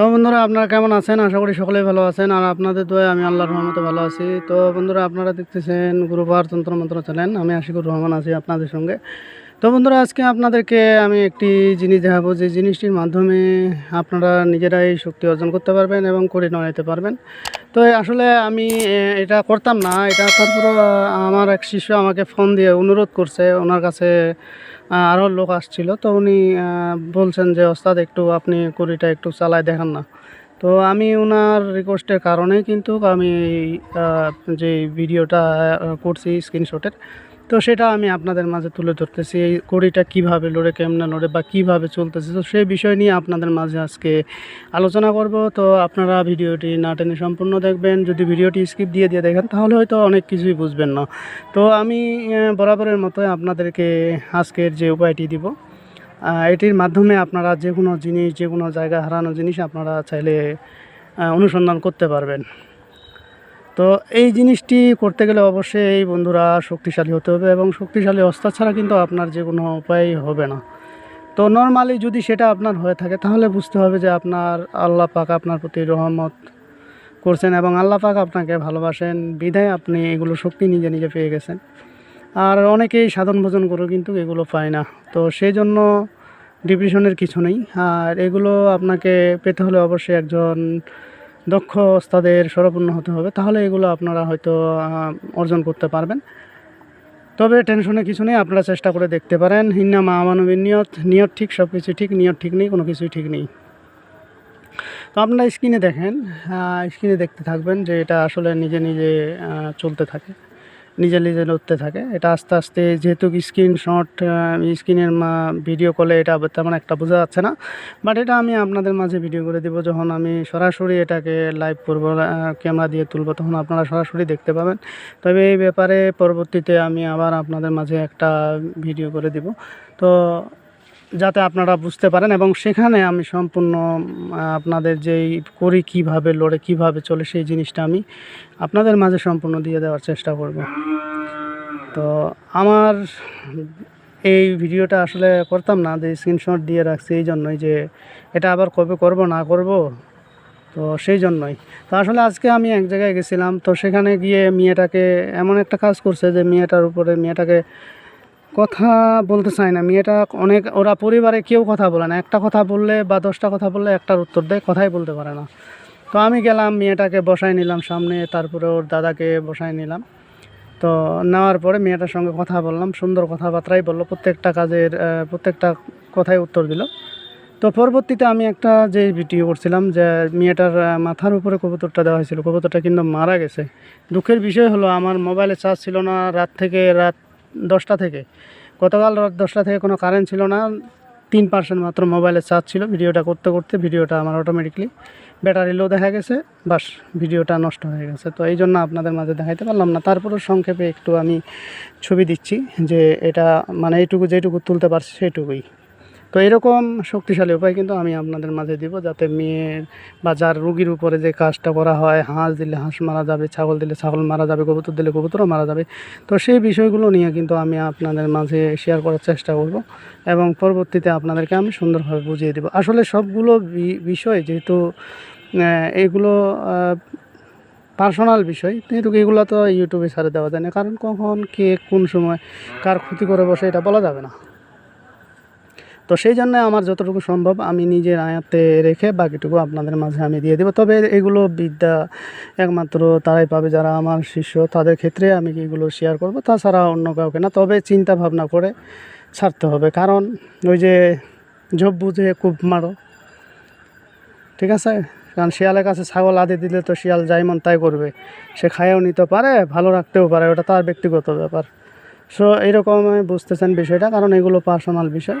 তো বন্ধুরা, আপনারা কেমন আছেন? আশা করি সকলেই ভালো আছেন। আর আপনাদের তো আমি আল্লাহর রহমতে ভালো আছি। তো বন্ধুরা, আপনারা দেখতেছেন গুরুবার তন্ত্র মন্ত্র চ্যানেল। আমি আশিকুর রহমান আছি আপনাদের সঙ্গে। তো বন্ধুরা, আজকে আপনাদেরকে আমি একটি জিনিস দেখাবো। যে জিনিসটির মাধ্যমে আপনারা নিজেরাই শক্তি অর্জন করতে পারবেন এবং করে নিতে পারবেন। তো আসলে আমি এটা করতাম না। এটা তারপর আমার এক শিষ্য আমাকে ফোন দিয়ে অনুরোধ করছে। ওনার কাছে আরও লোক আসছিল। তো উনি বলছেন যে, ওস্তাদ, একটু আপনি কুড়িটা একটু চালায় দেখান না। তো আমি ওনার রিকোয়েস্টের কারণে কিন্তু আমি যে ভিডিওটা করছি স্ক্রিনশটের তো সেটা আমি আপনাদের মাঝে তুলে ধরতেছি, এই কড়িটা কীভাবে লড়ে কেমনে লড়ে বা কীভাবে চলতেছে, তো সেই বিষয় নিয়ে আপনাদের মাঝে আজকে আলোচনা করব। তো আপনারা ভিডিওটি না টেনে সম্পূর্ণ দেখবেন, যদি ভিডিওটি স্কিপ দিয়ে দিয়ে দেখেন তাহলে হয়তো অনেক কিছুই বুঝবেন না। তো আমি বরাবরের মতোই আপনাদেরকে আজকের যে উপায়টি দিব এটির মাধ্যমে আপনারা যে কোনো জিনিস যে কোনো জায়গায় হারানো জিনিস আপনারা চাইলে অনুসন্ধান করতে পারবেন। তো এই জিনিসটি করতে গেলে অবশ্যই এই বন্ধুরা শক্তিশালী হতে হবে এবং শক্তিশালী অস্ত্র ছাড়া কিন্তু আপনার যে কোনো উপায় হবে না। তো নর্মালি যদি সেটা আপনার হয়ে থাকে, তাহলে বুঝতে হবে যে আপনার আল্লাহ পাক আপনার প্রতি রহমত করছেন এবং আল্লাহ পাক আপনাকে ভালোবাসেন, বিধায় আপনি এগুলো শক্তি নিজে নিজে পেয়ে গেছেন। আর অনেকেই সাধন ভোজন করেও কিন্তু এগুলো পায় না। তো সেই জন্য ডিপ্রেশনের কিছু নেই। আর এগুলো আপনাকে পেতে হলে অবশ্যই একজন দক্ষ ওস্তাদের স্বরপূর্ণ হতে হবে, তাহলে এগুলো আপনারা হয়তো অর্জন করতে পারবেন। তবে টেনশনে কিছু নেই, আপনারা চেষ্টা করে দেখতে পারেন। হিন্না মা মানবীর নিয়ত নিয়ত ঠিক সব কিছু ঠিক, নিয়ত ঠিক নেই, কোনো কিছুই ঠিক নেই। তো আপনারা স্ক্রিনে দেখেন স্ক্রিনে দেখতে থাকবেন যে এটা আসলে নিজে নিজে চলতে থাকে। নিজে নিজে নড়তে থাকে। এটা আস্তে আস্তে যেহেতু স্ক্রিনশট স্ক্রিনের ভিডিও কলে এটা তেমন একটা বোঝা যাচ্ছে না। বাট এটা আমি আপনাদের মাঝে ভিডিও করে দিব, যখন আমি সরাসরি এটাকে লাইভ করব ক্যামেরা দিয়ে তুলবো, তখন আপনারা সরাসরি দেখতে পাবেন। তবে এই ব্যাপারে পরবর্তীতে আমি আবার আপনাদের মাঝে একটা ভিডিও করে দিব। তো যাতে আপনারা বুঝতে পারেন এবং সেখানে আমি সম্পূর্ণ আপনাদের যেই করি কীভাবে, লড়ে কীভাবে চলে সেই জিনিসটা আমি আপনাদের মাঝে সম্পূর্ণ দিয়ে দেওয়ার চেষ্টা করব। তো আমার এই ভিডিওটা আসলে করতাম না, যে স্ক্রিনশট দিয়ে রাখছি এই জন্যই যে এটা আবার কবে করব, না করব, তো সেই জন্যই। তো আসলে আজকে আমি এক জায়গায় গেছিলাম, তো সেখানে গিয়ে মেয়েটাকে এমন একটা কাজ করছে যে মেয়েটার উপরে, মেয়েটাকে কথা বলতে চায় না। মেয়েটা অনেক, ওরা পরিবারে কেউ কথা বলে না। একটা কথা বললে বা দশটা কথা বললে একটার উত্তর দেয়, কথাই বলতে পারে না। তো আমি গেলাম, মেয়েটাকে বসাই নিলাম সামনে, তারপরে ওর দাদাকে বসাই নিলাম। তো নেওয়ার পরে মেয়েটার সঙ্গে কথা বললাম, সুন্দর কথাবার্তাই বলল, প্রত্যেকটা কাজের প্রত্যেকটা কথাই উত্তর দিল। তো পরবর্তীতে আমি একটা যে ভিডিও করছিলাম যে মেয়েটার মাথার উপরে কবুতরটা দেওয়া হয়েছিল, কবুতরটা কিন্তু মারা গেছে। দুঃখের বিষয় হলো, আমার মোবাইলে চার্জ ছিল না, রাত থেকে রাত দশটা থেকে। গতকাল রাত দশটা থেকে কোনো কারেন্ট ছিল না। তিন পার্সেন্ট মাত্র মোবাইলের চার্জ ছিল। ভিডিওটা করতে করতে ভিডিওটা আমার অটোমেটিকলি ব্যাটারি লো দেখা গেছে। বাস, ভিডিওটা নষ্ট হয়ে গেছে। তো এই জন্য আপনাদের মাঝে দেখাইতে পারলাম না। তারপরেও সংক্ষেপে একটু আমি ছবি দিচ্ছি যে এটা মানে এইটুকু যেটুকু তুলতে পারছি সেইটুকুই তো এরকম শক্তিশালী উপায় কিন্তু আমি আপনাদের মাঝে দিব যাতে মেয়ের বা যার রুগীর উপরে যে কাজটা করা হয়, হাঁস দিলে হাঁস মারা যাবে, ছাগল দিলে ছাগল মারা যাবে, কবুতর দিলে কবুতরও মারা যাবে। তো সেই বিষয়গুলো নিয়ে কিন্তু আমি আপনাদের মাঝে শেয়ার করার চেষ্টা করব এবং পরবর্তীতে আপনাদেরকে আমি সুন্দরভাবে বুঝিয়ে দেবো। আসলে সবগুলো বিষয় যেহেতু এগুলো পার্সোনাল বিষয়, কিন্তু এগুলো তো ইউটিউবে ছাড়ে দেওয়া যায় না। কারণ কখন, কে, কোন সময়, কার ক্ষতি করে বসে এটা বলা যাবে না। তো সেই জন্য আমার যতটুকু সম্ভব আমি নিজের আয়াতে রেখে বাকিটুকু আপনাদের মাঝে আমি দিয়ে দেবো। তবে এগুলো বিদ্যা একমাত্র তারাই পাবে যারা আমার শিষ্য, তাদের ক্ষেত্রে আমি এগুলো শেয়ার করব তাছাড়া অন্য কাউকে না। তবে চিন্তা ভাবনা করে ছাড়তে হবে। কারণ ওই যে ঝোপ বুঝে খুব মারো, ঠিক আছে? কারণ শিয়ালের কাছে ছাগল আদি দিলে তো শিয়াল যাই মন তাই করবে। সে খায়ও নিতে পারে, ভালো রাখতেও পারে, ওটা তার ব্যক্তিগত ব্যাপার। সো এইরকম আমি বুঝতেছেন বিষয়টা, কারণ এগুলো পার্সোনাল বিষয়।